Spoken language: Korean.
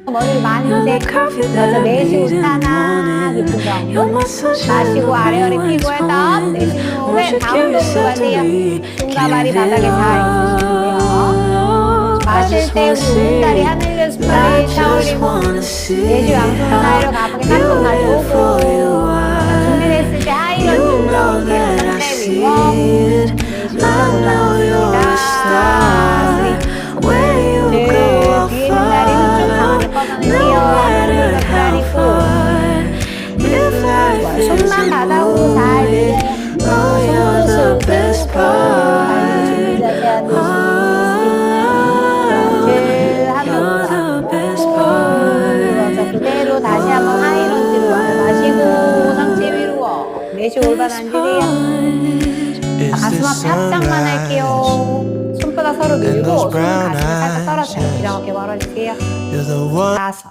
머리를 많은데 그래서 내쉬고 차나 깊은 정도 마시고 아래어리 피고 해서 내쉬는 후에 다음 동부가 돼요. 중가발이 바닥에 닿아 있으시고요. 마실 때 우다리 하늘려 스프레이 샤워리고 내쉬 양손 사이로 가볍게 닦고 가지고 준비됐을 때때 위로 내쉬고 손만 바닥으로 잘 그대로 다시 한번 하이런지로 마시고 상체 위로 내쉬고 올바른 앉으세요. 가슴 앞에 합장만 할게요. 손바닥 서로 밀고 손 가슴을 살짝 떨어져요. 이렇게 one. 다섯,